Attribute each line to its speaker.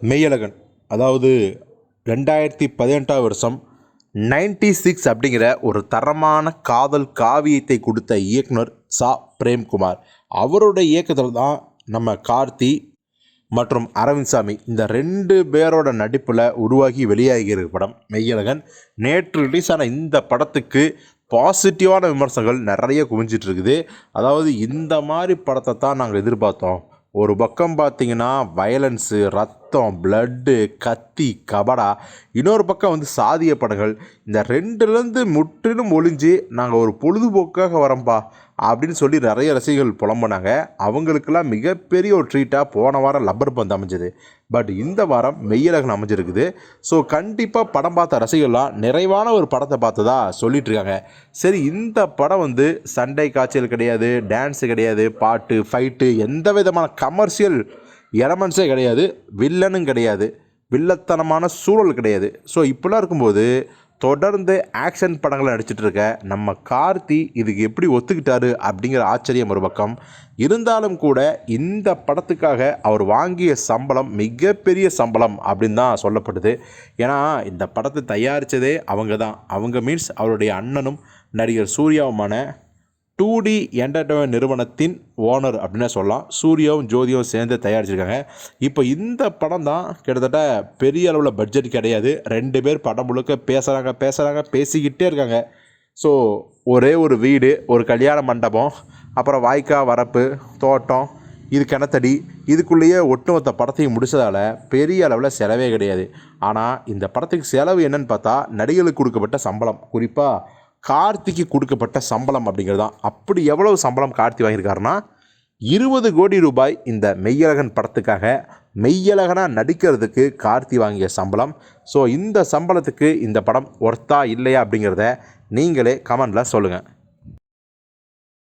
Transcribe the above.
Speaker 1: மெய்யழகன். அதாவது ரெண்டாயிரத்தி பதினெட்டாம் வருஷம் நைன்டி சிக்ஸ் அப்படிங்கிற ஒரு தரமான காதல் காவியத்தை கொடுத்த இயக்குனர் சா. பிரேம்குமார். அவரோட இயக்கத்தில் தான் நம்ம கார்த்தி மற்றும் அரவிந்த் சாமி இந்த ரெண்டு பேரோட நடிப்பில் உருவாகி வெளியாகிற படம் மெய்யழகன். நேற்று ரிலீஸ் ஆன இந்த படத்துக்கு பாசிட்டிவான விமர்சனங்கள் நிறைய குவிஞ்சிட்டு இருக்குது. அதாவது இந்த மாதிரி படத்தை தான் நாங்கள் எதிர்பார்த்தோம். ஒரு பக்கம் பார்த்தீங்கன்னா வயலன்ஸு ரத் ரத்தம் பிளட்டு கத்தி கபடா. இன்னொரு பக்கம் வந்து சாதிய படங்கள் இந்த ரெண்டுலேருந்து முற்றிலும் ஒளிஞ்சு நாங்கள் ஒரு பொழுதுபோக்காக வரோம்பா அப்படின்னு சொல்லி நிறைய ரசிகர்கள் புலம்புனாங்க. அவங்களுக்கெல்லாம் மிகப்பெரிய ஒரு ட்ரீட்டாக போன வாரம் லப்பர் பந்து அமைஞ்சது. பட் இந்த வாரம் மெய்யழகன் அமைஞ்சிருக்குது. ஸோ கண்டிப்பாக படம் பார்த்த ரசிகர்கள்லாம் நிறைவான ஒரு படத்தை பார்த்ததா சொல்லிகிட்ருக்காங்க சரி இந்த படம் வந்து சண்டை காய்ச்சல் கிடையாது டான்ஸு கிடையாது பாட்டு ஃபைட்டு எந்த விதமான கமர்ஷியல் எலமெண்ட்ஸே கிடையாது வில்லனும் கிடையாது வில்லத்தனமான சூழல் கிடையாது. ஸோ இப்படிலாம் இருக்கும்போது தொடர்ந்து ஆக்ஷன் படங்களை நடிச்சிட்டு இருக்க நம்ம கார்த்தி இதுக்கு எப்படி ஒத்துக்கிட்டாரு அப்படிங்கிற ஆச்சரியம் ஒரு பக்கம். இருந்தாலும் கூட இந்த படத்துக்காக அவர் வாங்கிய சம்பளம் மிகப்பெரிய சம்பளம் அப்படின்னு தான் சொல்லப்படுது. ஏன்னா இந்த படத்தை தயாரித்ததே அவங்க தான். அவங்க மீன்ஸ் அவருடைய அண்ணனும் நடிகர் சூர்யாவுமான டூ டி என்டர்டைன்மெண்ட் நிறுவனத்தின் ஓனர் அப்படின்னே சொல்லலாம். சூர்யாவும் ஜோதியும் சேர்ந்து தயாரிச்சிருக்காங்க. இப்போ இந்த படம் தான் கிட்டத்தட்ட பெரிய அளவில் பட்ஜெட் கிடையாது. ரெண்டு பேர் படம் முழுக்க பேசுகிறாங்க பேசுகிறாங்க பேசிக்கிட்டே இருக்காங்க. ஸோ ஒரே ஒரு வீடு ஒரு கல்யாண மண்டபம் அப்புறம் வாய்க்கா வரப்பு தோட்டம் இது கிணத்தடி இதுக்குள்ளேயே ஒட்டுமொத்த படத்தையும் முடிச்சதால் பெரிய அளவில் செலவே கிடையாது. ஆனால் இந்த படத்துக்கு செலவு என்னன்னு பார்த்தா நடிகளுக்கு கொடுக்கப்பட்ட சம்பளம். குறிப்பாக கார்த்திக்கு கொடுக்கப்பட்ட சம்பளம் அப்படிங்கிறது தான் அப்படி எவ்வளவு சம்பளம் கார்த்தி வாங்கியிருக்காருன்னா இருபது கோடி ரூபாய் இந்த மெய்யழகன் படத்துக்காக மெய்யழகனாக நடிக்கிறதுக்கு கார்த்தி வாங்கிய சம்பளம். ஸோ இந்த சம்பளத்துக்கு இந்த படம் ஒர்த்தா இல்லையா அப்படிங்கிறத நீங்களே கமெண்டில் சொல்லுங்கள்